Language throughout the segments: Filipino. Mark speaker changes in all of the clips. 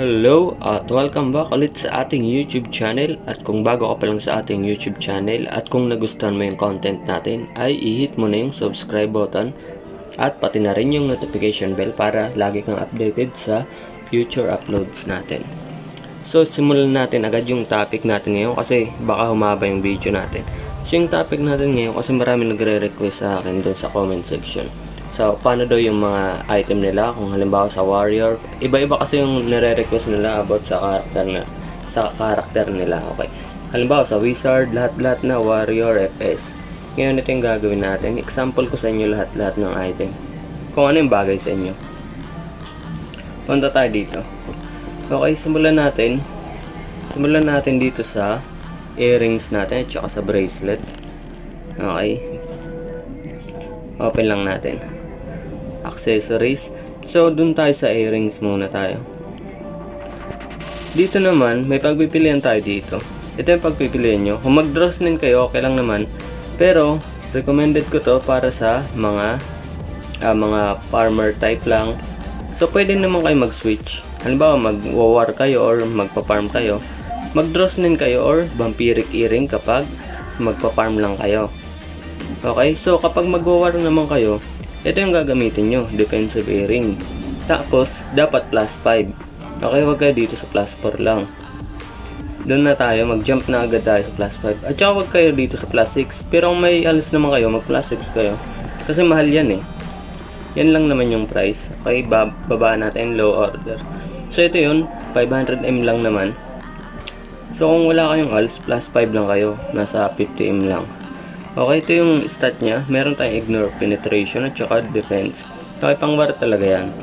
Speaker 1: Hello at welcome back ulit sa ating YouTube channel at kung bago ka pa lang sa ating YouTube channel at kung nagustuhan mo yung content natin ay i-hit mo na yung subscribe button at pati na rin yung notification bell para lagi kang updated sa future uploads natin. So simulan natin agad yung topic natin ngayon kasi baka humaba yung video natin. So yung topic natin ngayon kasi marami nagre-request sa akin dun sa comment section. So, paano daw yung mga item nila kung halimbawa sa warrior. Iba-iba kasi yung nire-request nila about sa character na sa character nila. Okay. Halimbawa sa wizard, lahat-lahat na warrior, FS. Ngayon ito yung gagawin natin. Example ko sa inyo lahat-lahat ng item. Kung ano yung bagay sa inyo. Punta tayo dito. Okay, simulan natin. Simulan natin dito sa earrings natin at saka sa bracelet. Okay. Open lang natin accessories. So, dun tayo sa earrings muna tayo. Dito naman, may pagpipilian tayo dito. Ito yung pagpipilian nyo. Kung mag-draws din kayo, okay lang naman. Pero, recommended ko to para sa mga ah, mga farmer type lang. So, pwede naman kayo mag-switch. Halimbawa, mag-war kayo or magpa-farm kayo. Mag-draws din kayo or vampiric earring kapag magpa-farm lang kayo. Okay, so kapag mag-war naman kayo, ito yung gagamitin nyo, defensive earring. Tapos, dapat plus 5. Okay, wag kayo dito sa plus 4 lang. Doon na tayo, mag-jump na agad tayo sa plus 5. At saka wag kayo dito sa plus 6. Pero kung may alis naman kayo, mag plus 6 kayo. Kasi mahal yan eh. Yan lang naman yung price. Okay, bab baba natin, low order. So ito yun, 500M lang naman. So kung wala kayong alis, plus 5 lang kayo. Nasa 50M lang. Okay, ito yung stat niya. Meron tayong ignore, penetration, at saka defense. Okay, pang war talaga yan.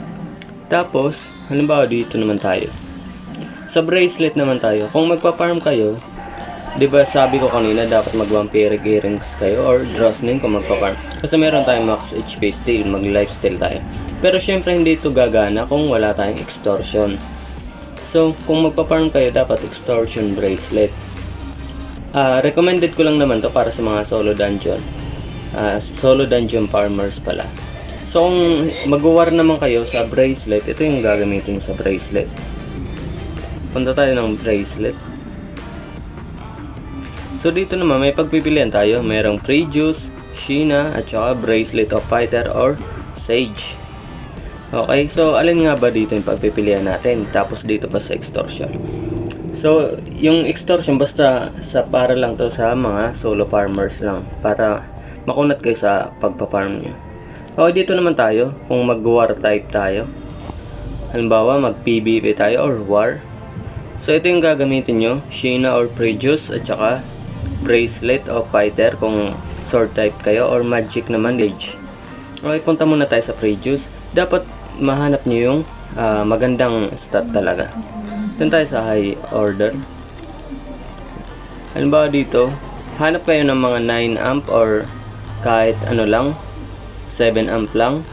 Speaker 1: Tapos, halimbawa dito naman tayo. Sa bracelet naman tayo. Kung magpa-farm kayo, di ba sabi ko kanina dapat mag-vampiric earrings kayo or Drosnin kung magpa-farm. Kasi meron tayong max HP still, mag-lifesteal tayo. Pero syempre hindi ito gagana kung wala tayong extortion. So, kung magpa-farm kayo, dapat extortion bracelet. Ah, recommended ko lang naman to para sa mga solo dungeon. Ah, solo dungeon farmers pala. So kung mag-war naman kayo sa bracelet, ito yung gagamitin sa bracelet. Punta tayo ng bracelet. So dito naman may pagpipilian tayo. Merong Prejuice, Sheena, at saka Bracelet of Fighter or Sage. Okay, so alin nga ba dito yung pagpipilian natin? Tapos dito pa sa Extortion. So, yung extortion basta sa para lang to sa mga solo farmers lang para makunat kayo sa pagpa-farm nyo. O dito naman tayo kung mag-war type tayo. Halimbawa, mag-PvP tayo or war. So, ito yung gagamitin nyo, Sheena or Prejuice at saka Bracelet o Fighter kung sword type kayo or Magic naman Mage. Okay, punta muna tayo sa Prejuice. Dapat mahanap nyo yung ah, magandang stat talaga. Doon tayo sa high order. Halimbawa dito, hanap kayo ng mga 9 amp or kahit ano lang, 7 amp lang.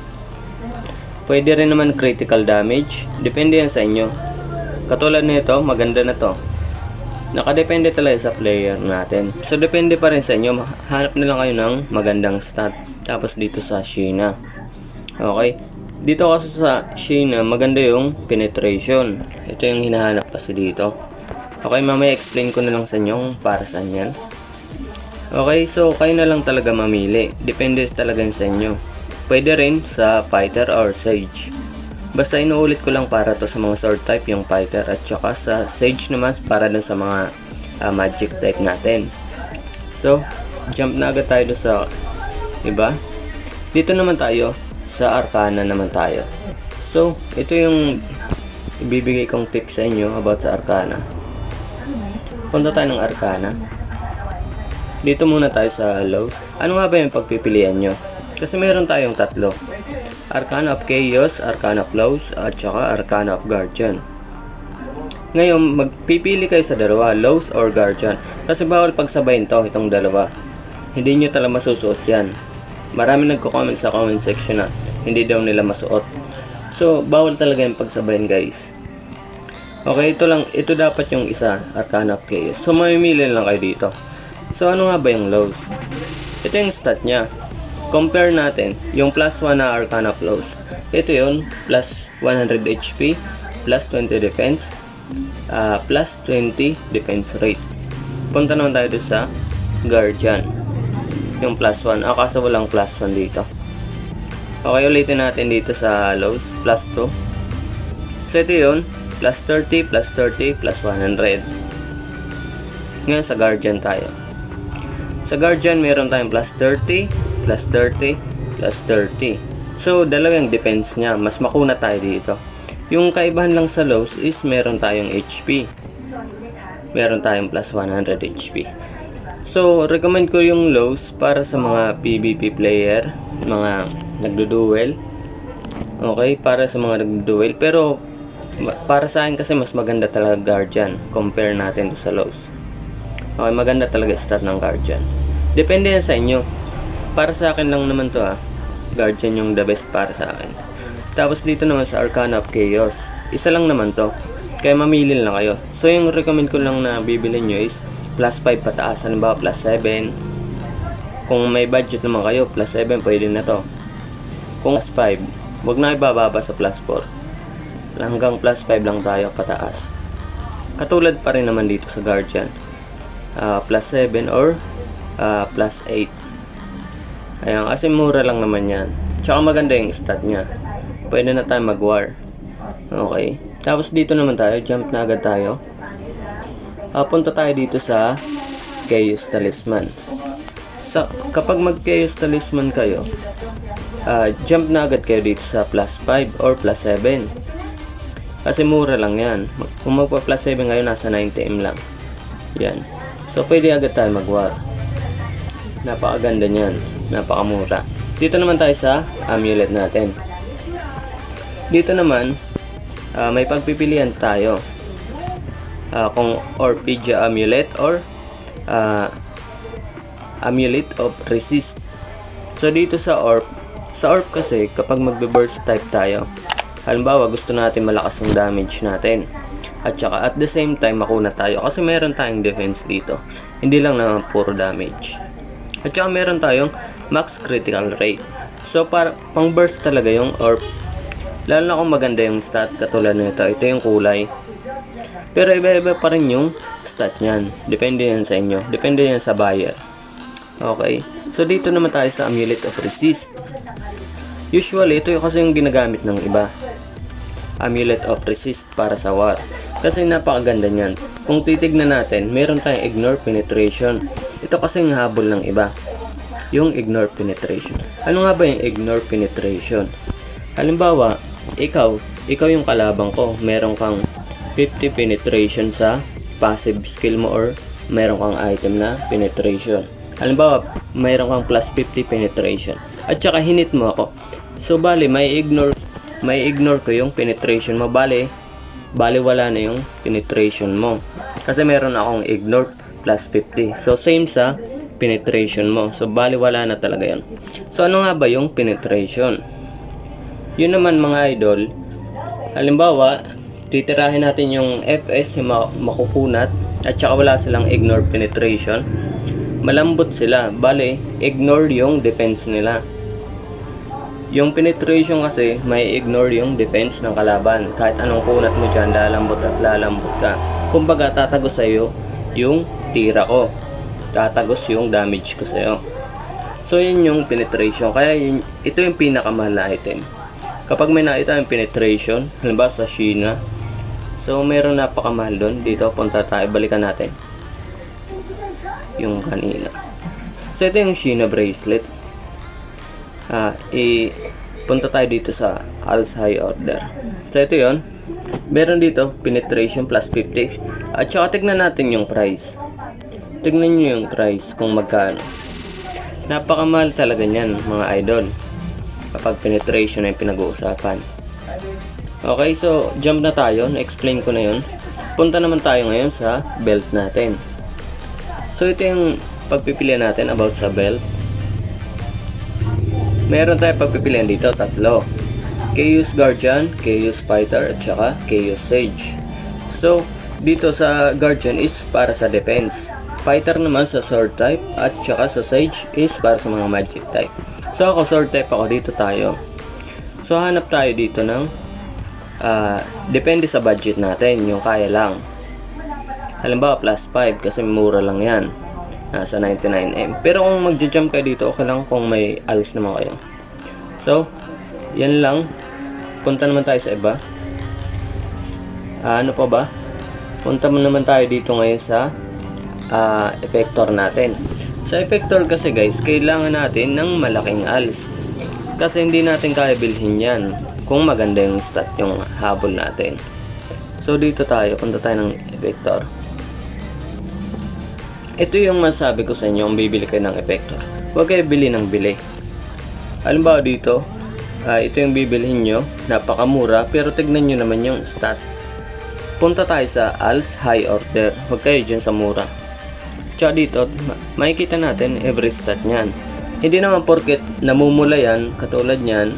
Speaker 1: Pwede rin naman critical damage. Depende yan sa inyo. Katulad nito, maganda na to. Nakadepende talaga sa player natin. So, depende pa rin sa inyo. Hanap na lang kayo ng magandang stat. Tapos dito sa Sheena. Okay? Dito kasi sa Sheena, maganda yung penetration. Ito yung hinahanap kasi dito. Okay, mamaya explain ko na lang sa inyo para saan yan. Okay, so kayo na lang talaga mamili. Depende talaga sa inyo. Pwede rin sa fighter or sage. Basta inuulit ko lang para to sa mga sword type yung fighter at saka sa sage naman para dun sa mga ah, magic type natin. So, jump na agad tayo sa iba. Dito naman tayo sa Arcana naman tayo. So, ito yung ibibigay kong tips sa inyo about sa Arcana. Punta tayo ng Arcana. Dito muna tayo sa Lows. Ano nga ba yung pagpipilian nyo? Kasi meron tayong tatlo. Arcana of Chaos, Arcana of Lows, at saka Arcana of Guardian. Ngayon, magpipili kayo sa dalawa, Lows or Guardian. Kasi bawal pagsabayin to, itong dalawa. Hindi nyo talaga masusuot yan. Marami nagko-comment sa comment section na hindi daw nila masuot. So, bawal talaga yung pagsabayin guys. Okay, ito lang, ito dapat yung isa, Arcana of Chaos. So, mamimili lang kayo dito. So, ano nga ba yung lows? Ito yung stat niya. Compare natin yung plus 1 na Arcana of. Ito yun, plus 100 HP. plus 20 defense, ah, plus 20 defense rate. Punta naman tayo sa Guardian. Yung plus 1. Ah, kaso walang plus 1 dito. Okay, ulitin natin dito sa lows. Plus 2. So, ito yun. Plus 30, plus 30, plus 100. Ngayon, sa Guardian tayo. Sa Guardian, meron tayong plus 30, plus 30, plus 30. So, dalawang defense niya. Mas makuna tayo dito. Yung kaibahan lang sa lows is meron tayong HP. Meron tayong plus 100 HP. So, recommend ko yung lows para sa mga PvP player, mga nagdo-duel. Okay, para sa mga nagdo-duel. Pero, para sa akin kasi mas maganda talaga Guardian compare natin sa lows. Okay, maganda talaga stat ng Guardian. Depende yan sa inyo. Para sa akin lang naman to ah. Guardian yung the best para sa akin. Tapos dito naman sa Arcana of Chaos. Isa lang naman to. Kaya mamili lang kayo. So yung recommend ko lang na bibili nyo is plus 5 pataas. Halimbawa plus 7. Kung may budget naman kayo, plus 7 pwede na to. Kung plus 5, wag na ibababa sa plus 4. Hanggang plus 5 lang tayo pataas. Katulad pa rin naman dito sa Guardian. Ah, plus 7 or ah, plus 8. Ayan, kasi mura lang naman yan. Tsaka maganda yung stat niya. Pwede na tayo mag-war. Okay. Tapos dito naman tayo, jump na agad tayo. Ah, punta tayo dito sa Chaos Talisman. Sa, kapag mag-Chaos Talisman kayo, ah, jump na agad kayo dito sa plus 5 or plus 7. Kasi mura lang yan. Kung magpa plus 7 ngayon, nasa 90M lang. Yan. So, pwede agad tayo mag-war. Napakaganda niyan. Napakamura. Dito naman tayo sa amulet natin. Dito naman, ah, may pagpipilian tayo. Ah, kung Orphedia amulet or ah, amulet of resist. So dito sa Orb, sa Orb kasi kapag magbe-burst type tayo, halimbawa gusto natin malakas ang damage natin. At saka at the same time makuna tayo kasi meron tayong defense dito. Hindi lang naman puro damage. At saka meron tayong max critical rate. So para pang burst talaga yung orb. Lalo na kung maganda yung stat katulad nito. Ito yung kulay. Pero iba-iba pa rin yung stat niyan. Depende yan sa inyo. Depende yan sa buyer. Okay. So dito naman tayo sa Amulet of Resist. Usually ito yung kasi yung ginagamit ng iba. Amulet of Resist para sa war. Kasi napakaganda niyan. Kung titignan natin, meron tayong Ignore Penetration. Ito kasi yung habol ng iba. Yung Ignore Penetration. Ano nga ba yung Ignore Penetration? Halimbawa, ikaw, ikaw yung kalabang ko, meron kang 50 penetration sa passive skill mo or meron kang item na penetration. Halimbawa, meron kang plus 50 penetration. At saka hinit mo ako. So, bali, may ignore, may ignore ko yung penetration mo. Bali, bali wala na yung penetration mo. Kasi meron akong ignore plus 50. So, same sa penetration mo. So, bali wala na talaga yun. So, ano nga ba yung penetration? Yun naman mga idol, halimbawa, titirahin natin yung FS, yung ma- makukunat, at saka wala silang ignore penetration. Malambot sila. Bale, ignore yung defense nila. Yung penetration kasi, may ignore yung defense ng kalaban. Kahit anong kunat mo dyan, lalambot at lalambot ka. Kumbaga, tatagos sa'yo yung tira ko. Tatagos yung damage ko sa'yo. So, yun yung penetration. Kaya, yun, ito yung pinakamahal na item. Kapag may nakita yung penetration, halimbawa sa Sheena, so meron napakamahal doon. Dito, punta tayo, balikan natin. Yung kanina. So, ito yung Sheena bracelet. Ah, i punta tayo dito sa Al's High Order. So, ito yon Meron dito, penetration plus 50. At saka, tignan natin yung price. Tignan nyo yung price kung magkano. Napakamahal talaga niyan, mga idol. Kapag penetration ay pinag-uusapan. Okay, so jump na tayo. Na-explain ko na yun. Punta naman tayo ngayon sa belt natin. So ito yung pagpipilian natin about sa belt. Meron tayo pagpipilian dito, tatlo. Chaos Guardian, Chaos Fighter, at saka Chaos Sage. So, dito sa Guardian is para sa defense. Fighter naman sa sword type at saka sa Sage is para sa mga magic type. So ako sword type ako dito tayo. So hanap tayo dito ng ah, depende sa budget natin, yung kaya lang. Halimbawa, plus 5 kasi mura lang yan. Nasa 99M. Pero kung magja-jump kayo dito, okay lang kung may alis naman kayo. So, yan lang. Punta naman tayo sa iba. Ah, ano pa ba? Punta naman tayo dito ngayon sa ah, effector natin. Sa effector kasi guys, kailangan natin ng malaking ALS. Kasi hindi natin kaya bilhin yan kung maganda yung stat yung habol natin. So dito tayo, punta tayo ng effector. Ito yung masabi ko sa inyo kung bibili kayo ng effector. Huwag kayo bili ng bili. Halimbawa dito, ah, ito yung bibilhin nyo, napakamura, pero tignan nyo naman yung stat. Punta tayo sa ALS High Order, huwag kayo dyan sa mura. Tsaka dito, ma- makikita natin every stat niyan. Hindi naman porket namumula yan, katulad niyan,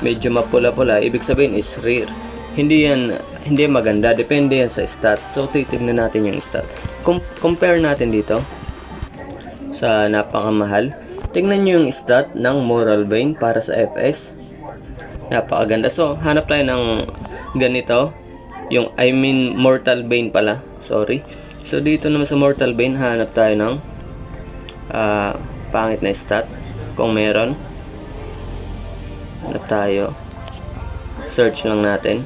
Speaker 1: medyo mapula-pula, ibig sabihin is rare. Hindi yan, hindi maganda, depende yan sa stat. So, titignan natin yung stat. Com- compare natin dito sa napakamahal. Tingnan nyo yung stat ng Moral Vein para sa FS. Napakaganda. So, hanap tayo ng ganito. Yung, I mean, Mortal Vein pala. Sorry. So, dito naman sa Mortal Vein, hanap tayo ng ah, pangit na stat. Kung meron. Hanap tayo. Search lang natin.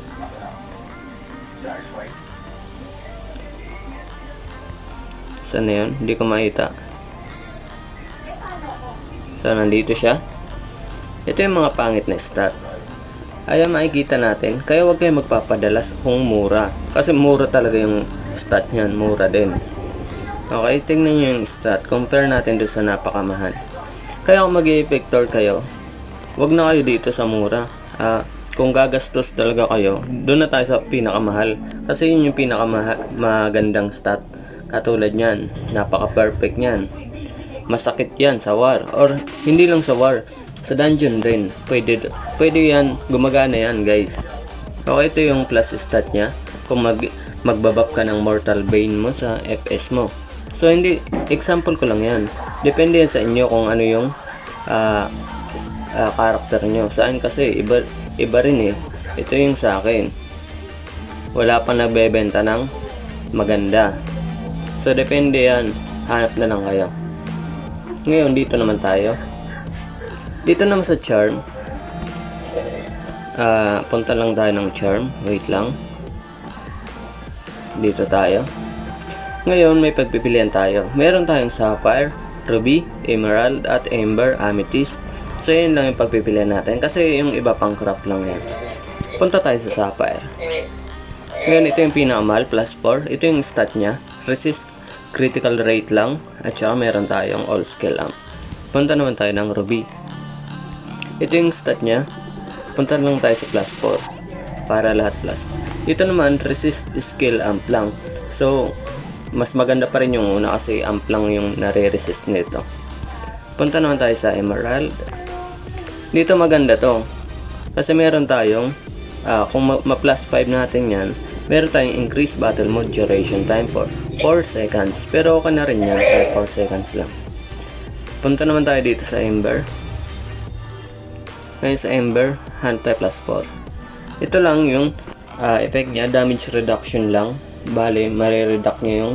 Speaker 1: Saan na yun? Hindi ko makita. So, nandito siya. Ito yung mga pangit na stat. Ayan, makikita natin. Kaya huwag kayo magpapadala sa- kung mura. Kasi mura talaga yung stat niyan. Mura din. Okay, tingnan nyo yung stat. Compare natin doon sa napakamahal. Kaya kung mag effector kayo, wag na kayo dito sa mura. Ah, kung gagastos talaga kayo, doon na tayo sa pinakamahal. Kasi yun yung pinakamagandang stat. Katulad niyan, napaka-perfect niyan. Masakit yan sa war. Or hindi lang sa war, sa dungeon rin. Pwede, pwede yan, gumagana yan guys. Okay, ito yung plus stat niya. Kung mag, magbabap ka ng Mortal Bane mo sa FS mo. So, hindi, example ko lang yan. Depende yan sa inyo kung ano yung ah ah, character nyo. Sa akin kasi, iba, iba rin eh. Ito yung sa akin. Wala pa nagbebenta ng maganda. So, depende yan. Hanap na lang kayo. Ngayon, dito naman tayo. Dito naman sa charm. Ah, punta lang tayo ng charm. Wait lang. Dito tayo. Ngayon, may pagpipilian tayo. Meron tayong sapphire, ruby, emerald, at amber, amethyst. So, yun lang yung pagpipilian natin. Kasi yung iba pang craft lang yan. Punta tayo sa sapphire. Ngayon, ito yung pinakamahal, plus 4. Ito yung stat niya. Resist critical rate lang. At saka meron tayong all skill amp. Punta naman tayo ng ruby. Ito yung stat niya. Punta lang tayo sa plus 4. Para lahat plus. Ito naman, resist skill amp lang. So, mas maganda pa rin yung una kasi amp lang yung nare-resist nito. Punta naman tayo sa emerald. Dito maganda to. Kasi meron tayong, ah, kung ma- ma-plus 5 natin yan, meron tayong increased battle mode duration time for 4 seconds. Pero okay na rin yan, kahit 4 seconds lang. Punta naman tayo dito sa Ember. Ngayon sa Ember, hand type plus 4. Ito lang yung ah, effect niya, damage reduction lang. Bale, marireduct niya yung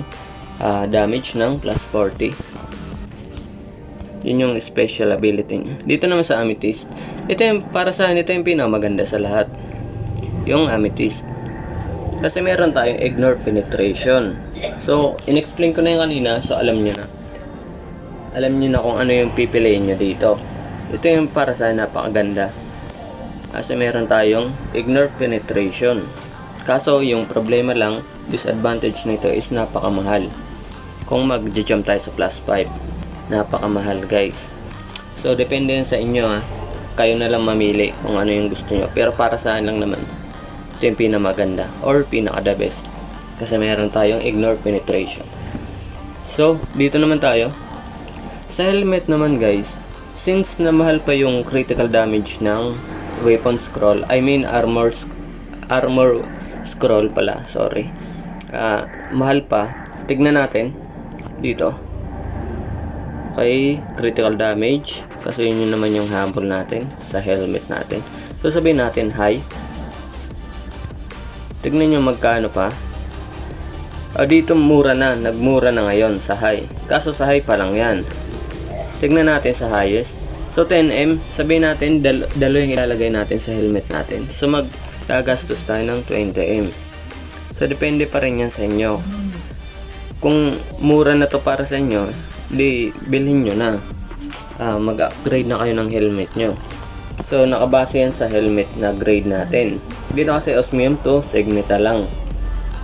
Speaker 1: ah, damage ng plus 40. Yun yung special ability niya. Dito naman sa Amethyst, ito yung, para sa akin, ito yung pinakamaganda sa lahat. Yung Amethyst. Kasi meron tayong ignore penetration. So, in-explain ko na yung kanina, so alam niyo na. Alam niyo na kung ano yung pipiliin niyo dito. Ito yung para sa napakaganda. Kasi meron tayong ignore penetration. Kaso yung problema lang, disadvantage nito is napakamahal. Kung mag-jump tayo sa plus 5 napakamahal guys. So depende yan sa inyo ha. Kayo na lang mamili kung ano yung gusto nyo. Pero para sa lang naman ito yung pinamaganda or pinaka the best. Kasi meron tayong ignore penetration. So dito naman tayo. Sa helmet naman guys since na mahal pa yung critical damage ng weapon scroll I mean armor armor scroll pala sorry. Ah, mahal pa. Tignan natin. Dito kay critical damage kasi yun yun naman yung habol natin sa helmet natin so sabihin natin high Tignan nyo magkano pa. O dito mura na, nagmura na ngayon sa high. Kaso sa high pa lang yan. Tignan natin sa highest. So 10M, sabihin natin dal dalawa yung ilalagay natin sa helmet natin. So magkagastos tayo ng 20M. So depende pa rin yan sa inyo. Kung mura na to para sa inyo, di bilhin nyo na. Ah, mag-upgrade na kayo ng helmet nyo. So nakabase yan sa helmet na grade natin. Dito kasi osmium to, segmenta lang.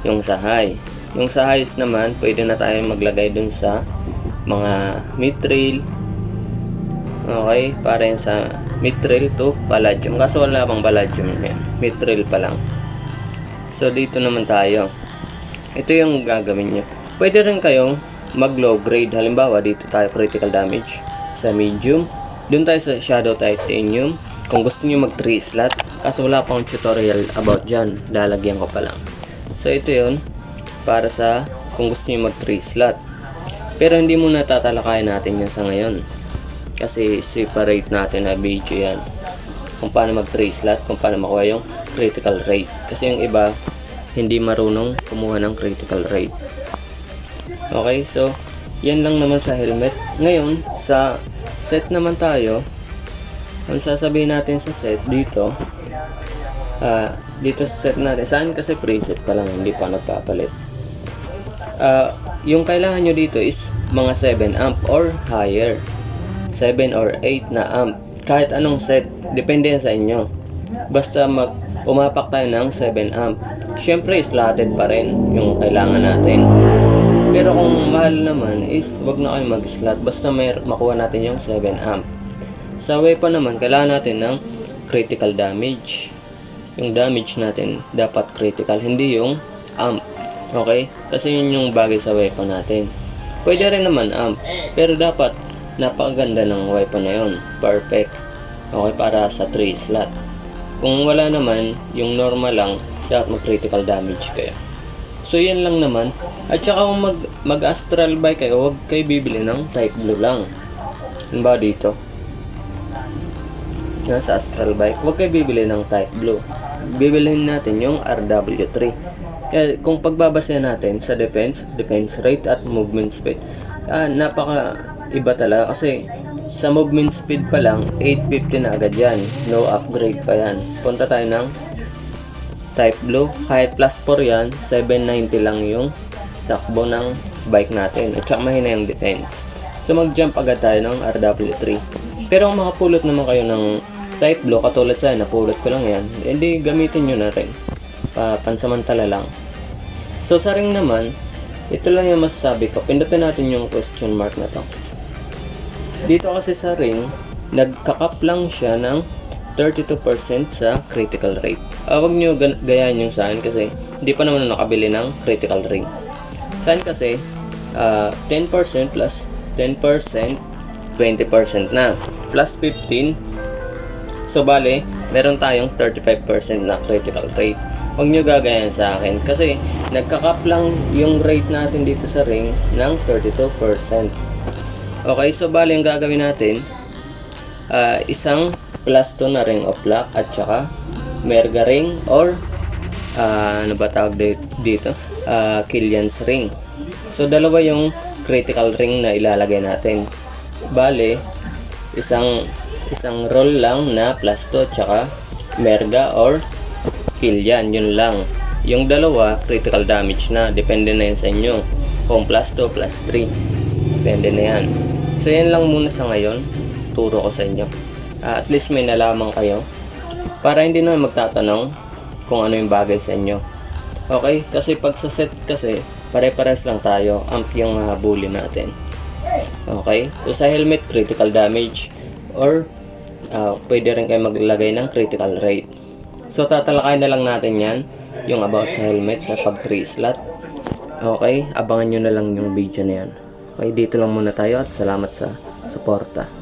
Speaker 1: Yung sa high. Yung sa highs naman, pwede na tayo maglagay dun sa mga mithril, Okay, para yan sa mithril to palladium. Kaso wala pang palladium yan. Mithril pa lang. So, dito naman tayo. Ito yung gagawin nyo. Pwede rin kayong mag low grade. Halimbawa, dito tayo critical damage sa medium. Doon tayo sa shadow titanium. Kung gusto nyo mag 3 slot. Kaso wala pang tutorial about dyan. Lalagyan ko pa lang. So, ito yun. Para sa kung gusto nyo mag 3 slot. Pero hindi muna tatalakayan natin yan sa ngayon kasi separate natin na video yan kung paano mag 3 slot kung paano makuha yung critical rate kasi yung iba hindi marunong kumuha ng critical rate okay so yan lang naman sa helmet ngayon sa set naman tayo ang sasabihin natin sa set dito ah dito sa set natin saan kasi preset pa lang hindi pa nagpapalit Ah, yung kailangan nyo dito is mga 7 amp or higher 7 or 8 na amp. Kahit anong set, depende sa inyo. Basta mag pumapak tayo ng 7 amp. Siyempre, slotted pa rin yung kailangan natin. Pero kung mahal naman is wag na kayo mag-slot. Basta may makuha natin yung 7 amp. Sa weapon naman, kailangan natin ng critical damage. Yung damage natin dapat critical, hindi yung amp. Okay? Kasi yun yung bagay sa weapon natin. Pwede rin naman amp, pero dapat napakaganda ng weapon na yun. Perfect. Okay, para sa 3 slot. Kung wala naman, yung normal lang, dapat mag-critical damage kayo. So, yan lang naman. At saka kung mag, mag-astral bike kayo, huwag kayo bibili ng type blue lang. Ano ba dito? Nasa astral bike, huwag kayo bibili ng type blue. Bibilihin natin yung RW3. Kaya kung pagbabasa natin sa defense, defense rate at movement speed, ah, napaka iba talaga kasi sa movement speed pa lang 850 na agad yan no upgrade pa yan punta tayo ng type blue. Kahit plus 4 yan 790 lang yung takbo ng bike natin. At saka mahina yung defense. So mag jump agad tayo ng RW3 pero kung makapulot naman kayo ng type blue katulad sa napulot ko lang yan hindi gamitin nyo na rin. Pa pansamantala lang. So sa ring naman ito lang yung masasabi ko. Pindutin natin yung question mark na to. Dito kasi sa ring, nagkakap lang siya ng 32% sa critical rate. Uh, huwag nyo gayahin yung saan kasi hindi pa naman nakabili ng critical ring. Saan kasi, ah, 10% plus 10%, 20% na. Plus 15, so bale, meron tayong 35% na critical rate. Huwag nyo gagayan sa akin kasi nagkakap lang yung rate natin dito sa ring ng 32%. Okay, so bali yung gagawin natin, ah, isang plus 2 na ring of lock at saka merga ring or ah, ano ba tawag di- dito? Ah, Killian's ring. So dalawa yung critical ring na ilalagay natin. Bale, isang isang roll lang na plus 2 at saka merga or Killian, yun lang. Yung dalawa, critical damage na. Depende na yun sa inyo. Kung plus 2, plus 3. Depende na yan. So, yan lang muna sa ngayon. Turo ko sa inyo. Ah, at least may nalaman kayo. Para hindi na magtatanong kung ano yung bagay sa inyo. Okay? Kasi pag sa set kasi, pare-pares lang tayo. Amp yung habulin natin. Okay? So, sa helmet, critical damage. Or, ah, pwede rin kayo maglagay ng critical rate. So, tatalakay na lang natin yan. Yung about sa helmet, sa pag 3 slot. Okay? Abangan nyo na lang yung video na yan. Okay, dito lang muna tayo at salamat sa suporta.